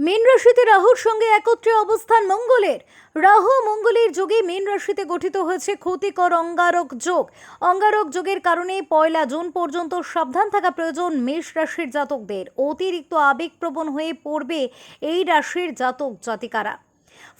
মীন রাশিতে রাহুর সঙ্গে একত্রে অবস্থান মঙ্গলের। রাহু মঙ্গলের যোগে মীন রাশিতে গঠিত হয়েছে ক্ষতিকর অঙ্গারক যোগ। অঙ্গারক যোগের কারণে পয়লা জুন পর্যন্ত সাবধান থাকা প্রয়োজন মেষ রাশির জাতকদের। অতিরিক্ত আবেগপ্রবণ হয়ে পড়বে এই রাশির জাতক জাতিকারা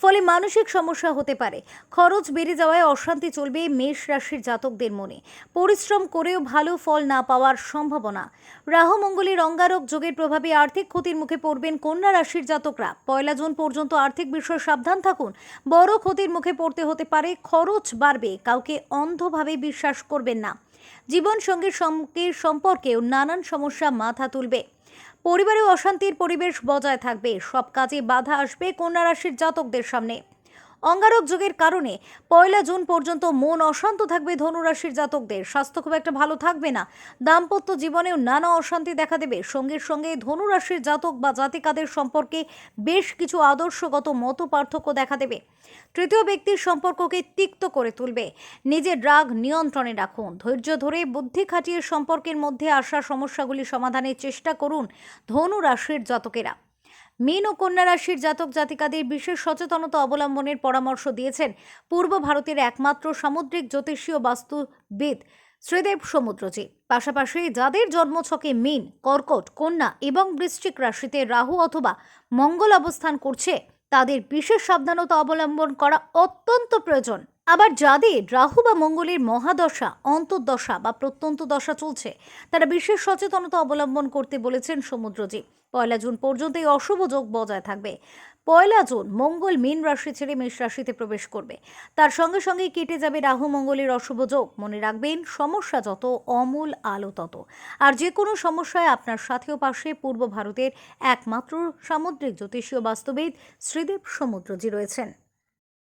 ফলে মানসিক সমস্যা হতে পারে। খরচ বেড়ে যাওয়ায় অশান্তি চলবে মেষ রাশির জাতকদের মনে। পরিশ্রম করেও ভালো ফল না পাওয়ার সম্ভাবনা। রাহু মঙ্গলের অঙ্গারক যোগের প্রভাবে আর্থিক ক্ষতির মুখে পড়বেন কন্যা রাশির জাতকরা। পয়লা জুন পর্যন্ত আর্থিক বিষয়ে সাবধান থাকুন। বড় ক্ষতির মুখে পড়তে হতে পারে, খরচ বাড়বে, কাউকে অন্ধভাবে বিশ্বাস করবেন না। জীবন সঙ্গীর সঙ্গীর সম্পর্কেও নানান সমস্যা মাথা তুলবে। পরিবারে অশান্তির পরিবেশ বজায় থাকবে। সব কাজে বাধা আসবে কন্যা রাশির জাতকদের সামনে। অঙ্গারক যোগের কারণে পয়লা জুন পর্যন্ত মন অশান্ত থাকবে ধনুরাশির জাতকদের। স্বাস্থ্য খুব একটা ভালো থাকবে না। দাম্পত্য জীবনেও নানা অশান্তি দেখা দেবে। সঙ্গীর সঙ্গে ধনুরাশির জাতক বা জাতিকাদের সম্পর্কে বেশ কিছু আদর্শগত মত পার্থক্য দেখা দেবে। তৃতীয় ব্যক্তির সম্পর্ককে তিক্ত করে তুলবে। নিজের ড্রাগ নিয়ন্ত্রণে রাখুন। ধৈর্য ধরে বুদ্ধি খাটিয়ে সম্পর্কের মধ্যে আসা সমস্যাগুলি সমাধানের চেষ্টা করুন ধনু রাশির জাতকেরা। মীন ও কন্যা রাশির জাতক জাতিকাদের বিশেষ সচেতনতা অবলম্বনের পরামর্শ দিয়েছেন পূর্ব ভারতের একমাত্র সামুদ্রিক জ্যোতিষীয় বাস্তুবিদ শ্রীদেব সমুদ্রজি। পাশাপাশি যাদের জন্মছকে মীন, কর্কট, কন্যা এবং বৃশ্চিক রাশিতে রাহু অথবা মঙ্গল অবস্থান করছে, তাদের বিশেষ সাবধানতা অবলম্বন করা অত্যন্ত প্রয়োজন। আবার যাদের রাহু বা মঙ্গলের মহাদশা, অন্তর্দশা বা প্রত্যন্ত দশা চলছে, তারা বিশেষ সচেতনতা অবলম্বন করতে বলেছেন সমুদ্রজি পয়লা জুন পর্যন্ত এই অশুভ যোগ বজায় থাকবে। পয়লা জুন মঙ্গল মীন রাশি ছেড়ে মেষ রাশিতে প্রবেশ করবে। তার সঙ্গে সঙ্গে কেটে যাবে রাহু মঙ্গলের অশুভ যোগ। মনে রাখবেন, সমস্যা যত, অমূল আলো তত। আর যে কোনো সমস্যায় আপনার সাথেও পাশে পূর্ব ভারতের একমাত্র সামুদ্রিক জ্যোতিষীয় বাস্তবিদ শ্রীদেব সমুদ্রজি রয়েছেন।